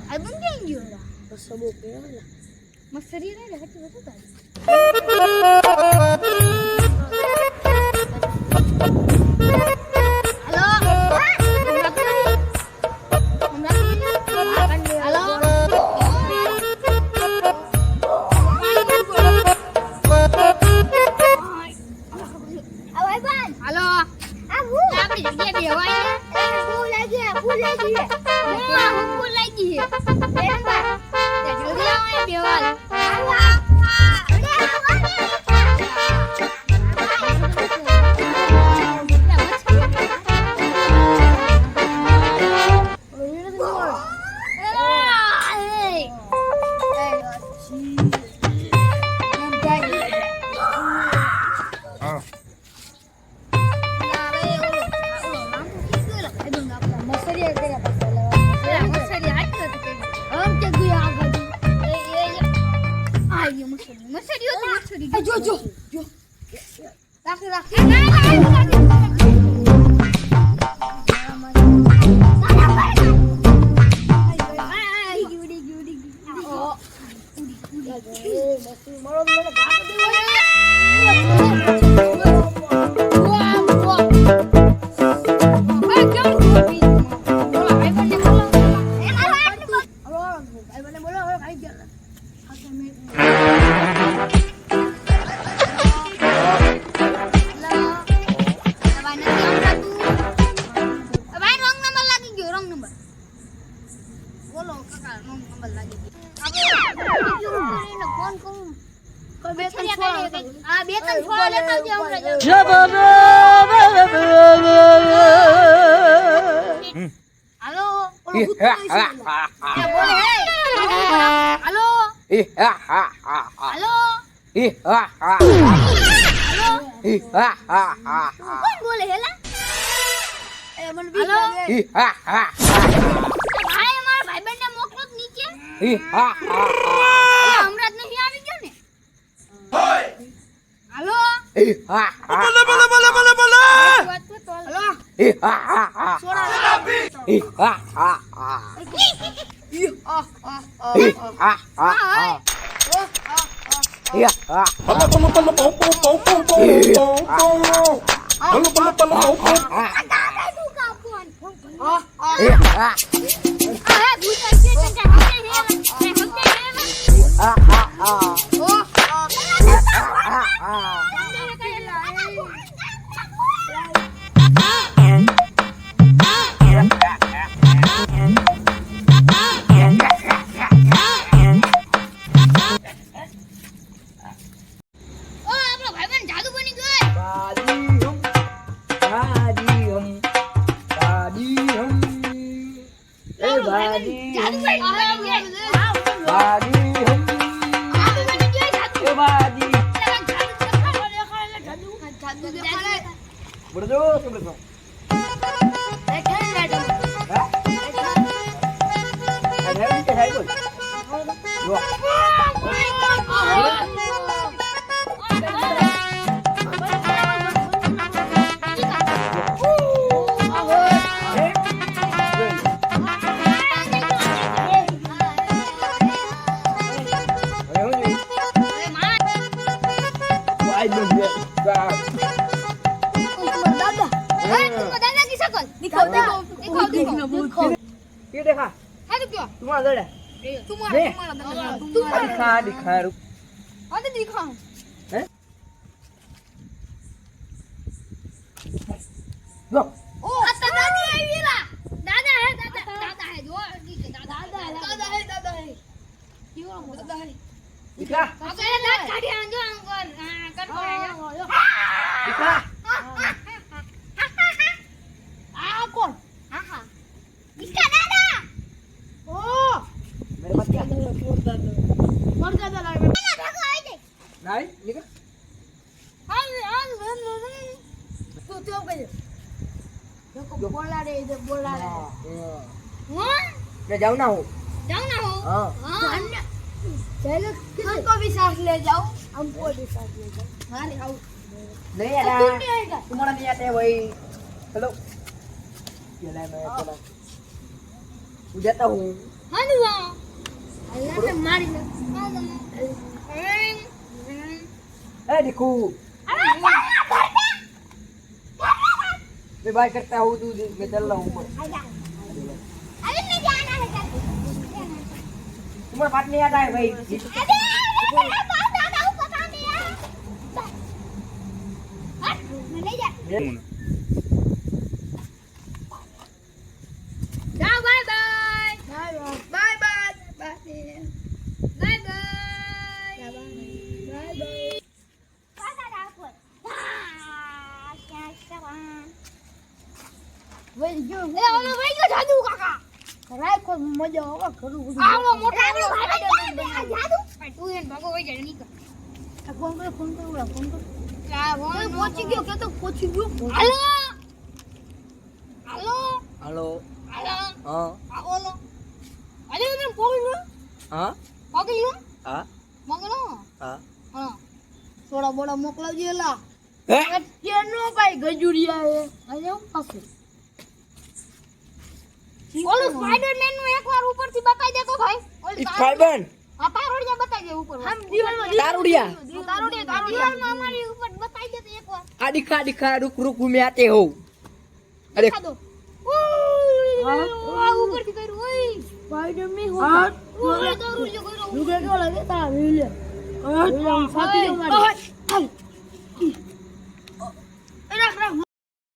ભાઈ બંધ કેમ ગયો સબો કેવલા મસ્તરી રે હટી બધું કાઢ હાલો આપણી જગ્યાએ બેવાય લાગી છે તે જલ્દી આવો ને બેવાલ જો જો જો. રાખ રાખ. આ બે ત્રણ છોડા લેતા આવજે હમણાં હાલો હાલો? હાલો? કોણ બોલે હેલા? મને બીક હાલો? ભાઈ અમારા મોકલો નીચે એ હમણાં જ નહીં આવી ગયો ને હાલો વાત બાજી બડજો તમે તો હા? અરે કે હાઈ બોલ. જો ये देखा है तो क्या तुम्हारा दर्द है तुम्हारा तुम्हारा तुम्हारा दिखा दिखा रुक हाँ दिखा लो ओ दादा है मेरा दादा है दादा दादा है जो दादा है दादा है दादा है क्यों दादा है दिखा अब दादा काटिया जो अंगोर कर दिखा Đấy, như cái. Ăn ăn vẫn vẫn. Tôi chưa bây giờ. Nó cũng bola đi, được bola đi. Ờ, ừ. Ngon. Là cháu nào? Cháu nào? Ờ. Anh. Thế là không có bị sạc lệ cháu. Ông có bị sạc lệ cháu. Hả thì không. Lấy ra đây. Chúng ta đi ra đây vậy. Hello. Giờ này mày có đâu. Udah tahu. Mana? Allah kemarin. Allah. એ દીકુ मैं bye करता हूँ तू मैं चल रहा हूँ ऊपर अरे मैं जाना है चल तुम्हारा बात नहीं आता है भाई अरे વઈ ગયો એ ફોન કરો ફોન કરો ફોન કરો? ચા ફોન ગયો? કે તો પહોંચી ગયો હાલો. હાલો. હાલો. હા. હાલો અરે તમે પકડી લો હા. પકડી હા. મગનો હા. હા. થોડા બોડા મોકલાવજો એલા. હે? કેનો ભાઈ ગજુરિયા એ. અહીંયા પાછું? ઓલું સ્પાઈડરમેનનું એકવાર ઉપરથી બતાવી દે તો ભાઈ. ઓલું સ્પાઈડર હા તારુડિયા બતાવી દે ઉપર હમ દીવાલ તારુડિયા? તારુડિયા દીવાલમાં અમારી ઉપર બતાવી દે તો એકવાર. આ દિખા દિખા રૂક રૂક મે આતે હો અરે. દો. હા? ઉપરથી કર્યું ઓય સ્પાઈડરમેન હો હા ઓય તારુડિયા કર્યો. લુગે કેવો લાગે? તારુડિયા હા સાથી મારી